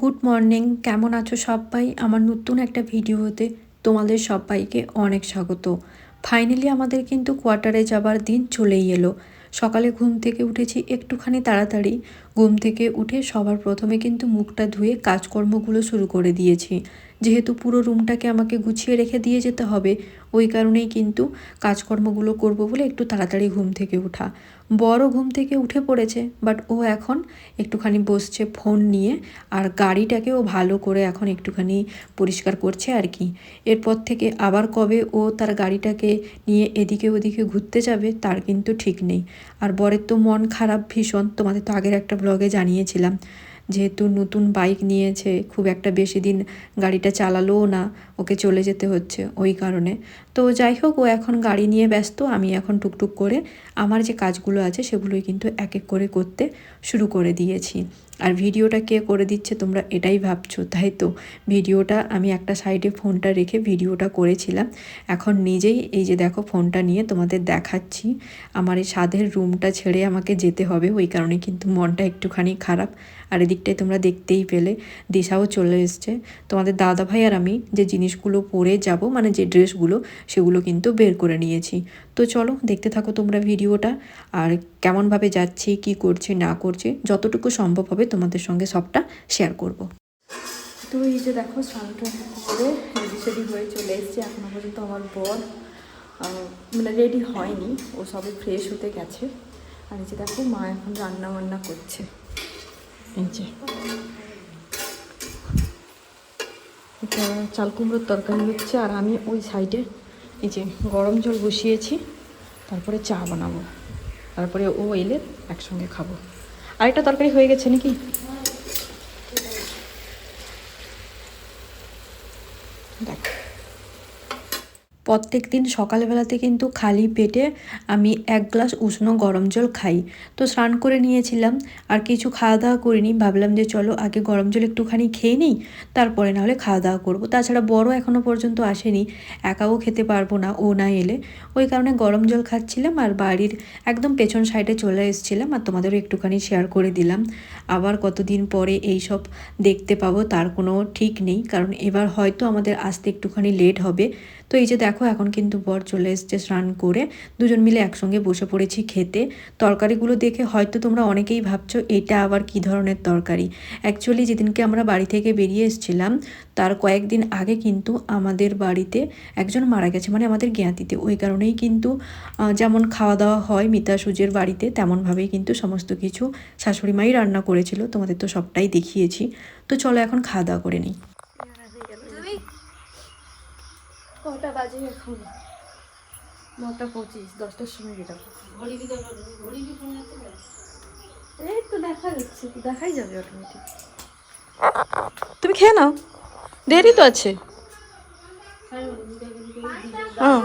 Good morning, কেমন আছো সবাই? আমার নতুন একটা ভিডিওতে তোমাদের সবাইকে অনেক স্বাগত। ফাইনালি আমাদের কিন্তু কোয়ার্টারে যাবার দিন চলেই এলো। সকালে ঘুম থেকে উঠেছি একটুখানি তাড়াতাড়ি। ঘুম থেকে উঠে সবার প্রথমে কিন্তু মুখটা ধুয়ে কাজকর্মগুলো শুরু করে দিয়েছি। যেহেতু পুরো রুমটাকে আমাকে গুছিয়ে রেখে দিয়ে যেতে হবে, ওই কারণেই কিন্তু কাজকর্মগুলো করব বলে একটু তাড়াতাড়ি ঘুম থেকে ওঠা। বড় ঘুম থেকে উঠে পড়েছে বাট ও এখন একটুখানি বসছে ফোন নিয়ে আর গাড়িটাকেও ভালো করে এখন একটুখানি পরিষ্কার করছে আর কি। এরপর থেকে আবার কবে ও তার গাড়িটাকে নিয়ে এদিকে ওদিকে ঘুরতে যাবে তার কিন্তু ঠিক নেই। আর বরের তো মন খারাপ ভীষণ, তোমাদের তো আগের একটা ব্লগে জানিয়েছিলাম, যেহেতু নতুন বাইক নিয়েছে, খুব একটা বেশি দিন গাড়িটা চালালোও না, ওকে চলে যেতে হচ্ছে, ওই কারণে। তো যাই হোক, ও এখন গাড়ি নিয়ে ব্যস্ত, আমি এখন টুকটুক করে আমার যে কাজগুলো আছে সেগুলোই কিন্তু এক এক করে করতে শুরু করে দিয়েছি। আর ভিডিওটা কে করে দিচ্ছে তোমরা এটাই ভাবছ, তাই তো? ভিডিওটা আমি একটা সাইডে ফোনটা রেখে ভিডিওটা করেছিলাম। এখন নিজেই এই যে দেখো ফোনটা নিয়ে তোমাদের দেখাচ্ছি। আমার এই সাধের রুমটা ছেড়ে আমাকে যেতে হবে, ওই কারণে কিন্তু মনটা একটুখানি খারাপ। আর এদিকটায় তোমরা দেখতেই পেলে, দিশাও চলে এসছে। তোমাদের দাদা ভাই আর আমি যে জিনিসগুলো পরে যাব মানে যে ড্রেসগুলো সেগুলো কিন্তু বের করে নিয়েছি। তো চলো দেখতে থাকো তোমরা ভিডিওটা, আর কেমনভাবে যাচ্ছি, কি করছি, না করছি, যতটুকু সম্ভব হবে তোমাদের সঙ্গে সবটা শেয়ার করব। তো এই যে দেখো, স্নান করে রেডি সেডি হয়ে চলে এসেছি। এখনও পর্যন্ত আমার বর মানে রেডি হয়নি। ও সবে ফ্রেশ হতে গেছে। আর এই যে দেখো, মা এখন রান্না বান্না করছে। এই যে। চাল কুমড়োর তরকারি হচ্ছে, আর আমি ওই সাইডে এই যে গরম জল বসিয়েছি, তারপরে চা বানাবো। তারপরে ও এলে একসঙ্গে খাব। আরেকটা তরকারি হয়ে গেছে নাকি দেখ প্রত্যেক দিন সকালবেলাতে কিন্তু খালি পেটে আমি এক গ্লাস উষ্ণ গরম জল খাই। তো স্নান করে নিয়েছিলাম, আর কিছু খাওয়া দাওয়া করিনি। ভাবলাম যে চলো আগে গরম জল একটুখানি খেয়ে নিই, তারপরে নাহলে খাওয়া দাওয়া করব। তাছাড়া বড় এখনও পর্যন্ত আসেনি, একাও খেতে পারব না, ও না এলে। ওই কারণে গরম জল খাচ্ছিলাম, আর বাড়ির একদম পেছন সাইডে চলে এসেছিলাম, আর তোমাদেরও একটুখানি শেয়ার করে দিলাম। আবার কতদিন পরে এই সব দেখতে পাবো, তার কোনো ঠিক নেই, কারণ এবার হয়তো আমাদের আসতে একটুখানি লেট হবে। তো এই যে দেখো, এখন কিন্তু বর চলে এসছে স্নান করে। দুজন মিলে একসঙ্গে বসে পড়েছি খেতে। তরকারিগুলো দেখে হয়তো তোমরা অনেকেই ভাবছ, এটা আবার কি ধরনের তরকারি? অ্যাকচুয়ালি যেদিনকে আমরা বাড়ি থেকে বেরিয়ে এসেছিলাম, তার কয়েকদিন আগে কিন্তু আমাদের বাড়িতে একজন মারা গেছে মানে আমাদের জ্ঞাতিতে। ওই কারণেই কিন্তু যেমন খাওয়া দাওয়া হয় মিতা সুজের বাড়িতে, তেমনভাবেই কিন্তু সমস্ত কিছু শাশুড়ি মাই রান্না করেছিল। তোমাদের তো সবটাই দেখিয়েছি। তো চলো এখন খাওয়া দাওয়া করে নিই। কটা বাজে এখন? নটা পঁচিশ দশটার সময় বেরোবো এই তো দেখা যাচ্ছে দেখাই যাবে অটোমেটিক তুমি খেয়ে নাও। দেরি তো আছে। হ্যাঁ।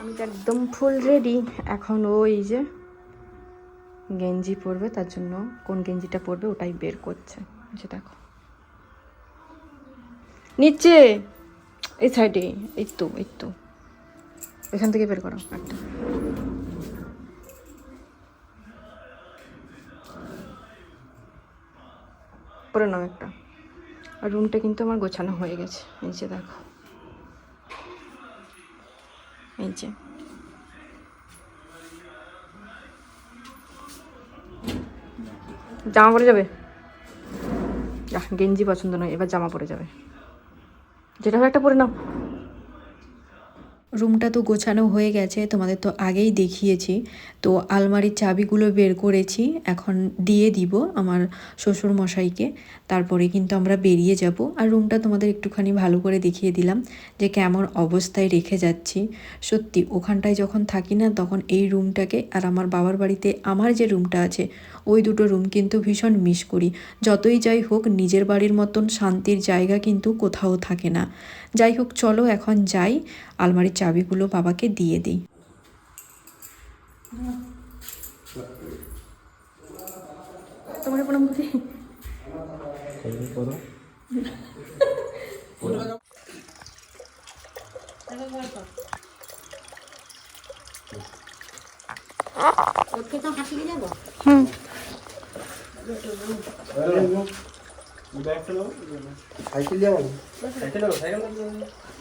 আমি তো একদম ফুল রেডি এখন ওই যে গেঞ্জি পরবে তার জন্য কোন গেঞ্জিটা পরবে ওটাই বের করছে। যে দেখো। নিচে এই সাইডে, এই তো এই তো। এখান থেকে বের করো একটা। পরে নাও একটা। আর রুমটা কিন্তু আমার গোছানো হয়ে গেছে। এই যে দেখো। এই যে। জামা পরে যাবে? গেঞ্জি পছন্দ নয়, এবার জামা পরে যাবে। যেটা হয় একটা পরে নাও রুমটা তো গোছানো হয়ে গেছে, তোমাদের তো আগেই দেখিয়েছি। তো আলমারির চাবিগুলো বের করেছি, এখন দিয়ে দিব আমার শ্বশুর মশাইকে তারপরে কিন্তু আমরা বেরিয়ে যাব। আর রুমটা তোমাদের একটুখানি ভালো করে দেখিয়ে দিলাম যে কেমন অবস্থায় রেখে যাচ্ছি। সত্যি, ওখানটায় যখন থাকি না, তখন এই রুমটাকে আর আমার বাবার বাড়িতে আমার যে রুমটা আছে, ওই দুটো রুম কিন্তু ভীষণ মিস করি। যতই যাই হোক, নিজের বাড়ির মতন শান্তির জায়গা কিন্তু কোথাও থাকে না। যাই হোক, চলো এখন যাই। আলমারির চাবিগুলো বাবাকে দিয়ে দিই। তোমার প্রণাম করি হুম। সাইকেল যাব। ঘুরি যাব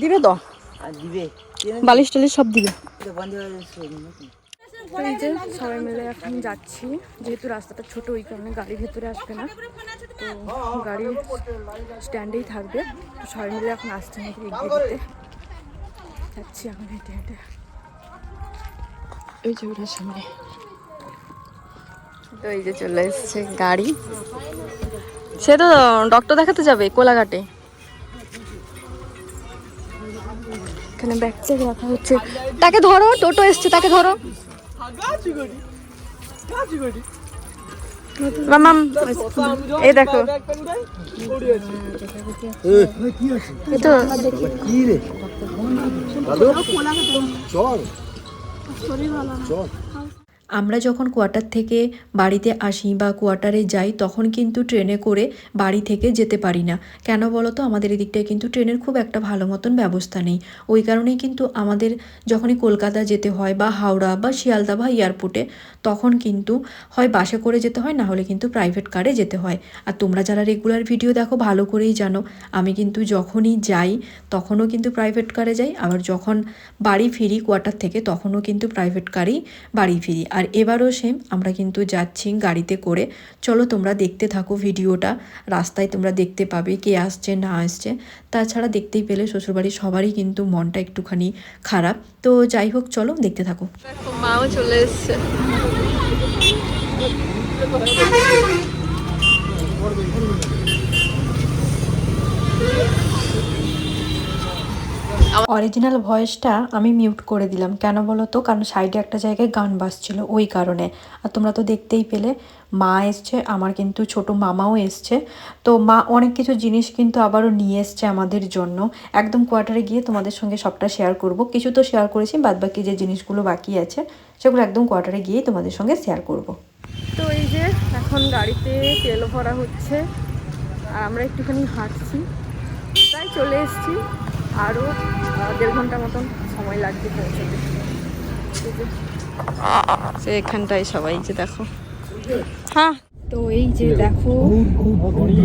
দিবে তো? বালিশ টালিশ সব দিবে। হয়ে এই যে সবাই মিলে এখন যাচ্ছি যেহেতু রাস্তাটা ছোট ওই কারণে গাড়ি ভেতরে আসবে না। তো গাড়ি স্ট্যান্ডেই থাকবে। তো সবাই মিলে এখন আসছে নাকি এগিয়ে দিতে। যাচ্ছি এখন হেঁটে হেঁটে। এই যে ওটার সামনে। তো এই যে চলে এসছে গাড়ি। সে তো ডক্টর দেখাতে যাবে কোলাঘাটে। এখানে ব্যাগ চেক রাখা হচ্ছে। তাকে ধরো টোটো এসছে তাকে ধরো। মামাম এই দেখো। তো। কি রে? আমরা যখন কোয়ার্টার থেকে বাড়িতে আসি বা কোয়ার্টারে যাই, তখন কিন্তু ট্রেনে করে বাড়ি থেকে যেতে পারি না। কেন বলো তো আমাদের এদিকটায় কিন্তু ট্রেনের খুব একটা ভালো মতন ব্যবস্থা নেই। ওই কারণেই কিন্তু আমাদের যখনই কলকাতা যেতে হয় বা হাওড়া বা শিয়ালদা বা এয়ারপোর্টে, তখন কিন্তু হয় বাসে করে যেতে হয় না হলে কিন্তু প্রাইভেট কারে যেতে হয়। আর তোমরা যারা রেগুলার ভিডিও দেখো, ভালো করেই জানো, আমি কিন্তু যখনই যাই, তখনও কিন্তু প্রাইভেট কারে যাই। আবার যখন বাড়ি ফিরি কোয়ার্টার থেকে, তখনও কিন্তু প্রাইভেট কারেই বাড়ি ফিরি। আর এবারও সেম আমরা কিন্তু যাচ্ছি গাড়িতে করে। চলো তোমরা দেখতে থাকো ভিডিওটা। রাস্তায় তোমরা দেখতে পাবে কে আসছে, না আসছে। তাছাড়া দেখতেই পেলে শ্বশুরবাড়ির সবারই কিন্তু মনটা একটুখানি খারাপ। তো যাই হোক, চলো দেখতে থাকো। মাও চলে এসছে। অরিজিনাল ভয়েসটা আমি মিউট করে দিলাম। কেন বলো তো কারণ সাইডে একটা জায়গায় গান বাজছিল ওই কারণে। আর তোমরা তো দেখতেই পেলে, মা এসছে, আমার কিন্তু ছোট মামাও এসছে। তো মা অনেক কিছু জিনিস কিন্তু আবারও নিয়ে এসছে আমাদের জন্য। একদম কোয়ার্টারে গিয়ে তোমাদের সঙ্গে সবটা শেয়ার করব। কিছু তো শেয়ার করেছি বাদ বাকি যে জিনিসগুলো বাকি আছে, সেগুলো একদম কোয়ার্টারে গিয়েই তোমাদের সঙ্গে শেয়ার করব। তো এই যে এখন গাড়িতে তেল ভরা হচ্ছে, আর আমরা একটুখানি হাঁটছি। তাই চলে এসেছি। আরও দেড় ঘণ্টা মতন সময় লাগবে পৌঁছতে সে এখানটায় সবাই যে দেখো। হ্যাঁ তো এই যে দেখো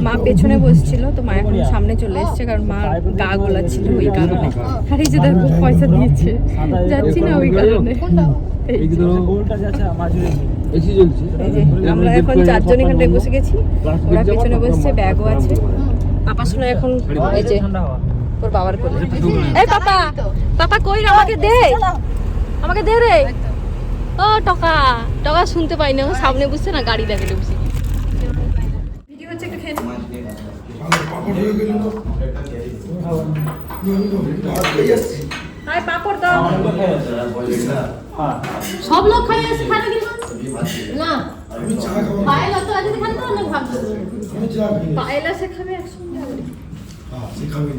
মা পেছনে বসছিল তো মা এখন সামনে চলে এসছে কারণ মা গা গোলাচ্ছিল ওই কারণে। আর এই যে দেখো পয়সা দিয়েছে। যাচ্ছি না ওই কারণে। আমরা এখন চারজন এখানটায় বসে গেছি। ওরা পেছনে বসছে ব্যাগও আছে। পাপা শোনা এখন এই যে তোর বাবার কোলে। এই পাপা পাপা কই রে? আমাকে দে। আমাকে দে রে। ও টকা। টকা শুনতে পাই না ও সামনে বসছে না গাড়ি দেখে বসে ভিডিও হচ্ছে একটু পাপড় দাও। সব লোক খাই আসে খাবে কি না। পায়েলা তো আজকে খালি তো অনেক ভাবছ পায়েলা সে খাবে একসঙ্গে। খাইলে তুই খাইলে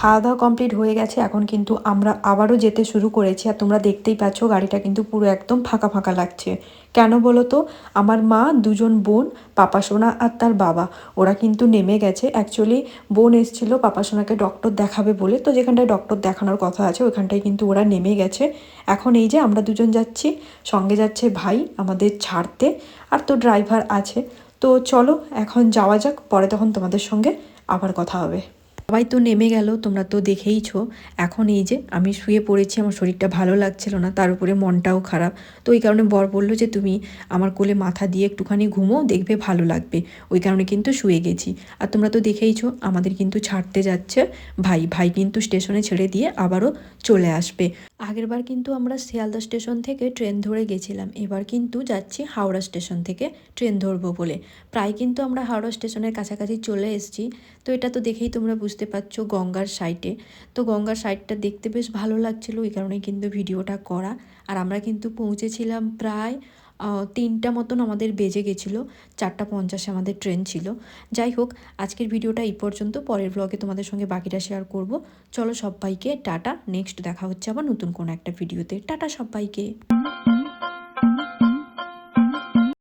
খাওয়া দাওয়া কমপ্লিট হয়ে গেছে এখন কিন্তু আমরা আবারও যেতে শুরু করেছি আর তোমরা দেখতেই পাচ্ছ গাড়িটা কিন্তু পুরো একদম ফাঁকা ফাঁকা লাগছে। কেন বলো তো? আমার মা দুজন বোন পাপা সোনা আর তার বাবা। ওরা কিন্তু নেমে গেছে। অ্যাকচুয়ালি বোন এসেছিল পাপা সোনাকে ডক্টর দেখাবে বলে। তো যেখানটায় ডক্টর দেখানোর কথা আছে ওইখানটায় কিন্তু ওরা নেমে গেছে। এখন এই যে আমরা দুজন যাচ্ছি সঙ্গে যাচ্ছে ভাই আমাদের ছাড়তে। আর তো ড্রাইভার আছে। তো চলো এখন যাওয়া যাক পরে তখন তোমাদের সঙ্গে আবার কথা হবে। সবাই তো নেমে গেল, তোমরা তো দেখেইছো। এখন এই যে আমি শুয়ে পড়েছি, আমার শরীরটা ভালো লাগছিল না, তার উপরে মনটাও খারাপ। তো ওই কারণে বর বলল যে, তুমি আমার কোলে মাথা দিয়ে একটুখানি ঘুমো দেখবে ভালো লাগবে। ওই কারণে কিন্তু শুয়ে গেছি। আর তোমরা তো দেখেইছো, আমাদের কিন্তু ছাড়তে যাচ্ছে। ভাই ভাই কিন্তু স্টেশনে ছেড়ে দিয়ে আবারও চলে আসবে। আগেরবার কিন্তু আমরা শিয়ালদা স্টেশন থেকে ট্রেন ধরে গেছিলাম। এবার কিন্তু যাচ্ছি হাওড়া স্টেশন থেকে ট্রেন ধরবো বলে। প্রায় কিন্তু আমরা হাওড়া স্টেশনের কাছাকাছি চলে এসেছি। তো এটা তো দেখেই তোমরা বুঝতে বুঝতে পারছ গঙ্গার সাইডে তো গঙ্গার সাইডটা দেখতে বেশ ভালো লাগছিল, এই কারণে কিন্তু ভিডিওটা করা। আর আমরা কিন্তু পৌঁছেছিলাম প্রায় তিনটা মতন আমাদের বেজে গেছিল, চারটা পঞ্চাশে আমাদের ট্রেন ছিল। যাই হোক, আজকের ভিডিওটা এই পর্যন্ত, পরের ব্লগে তোমাদের সঙ্গে বাকিটা শেয়ার করব। চলো সবাইকে, টাটা নেক্সট দেখা হচ্ছে আবার নতুন কোনো একটা ভিডিওতে টাটা সবাইকে।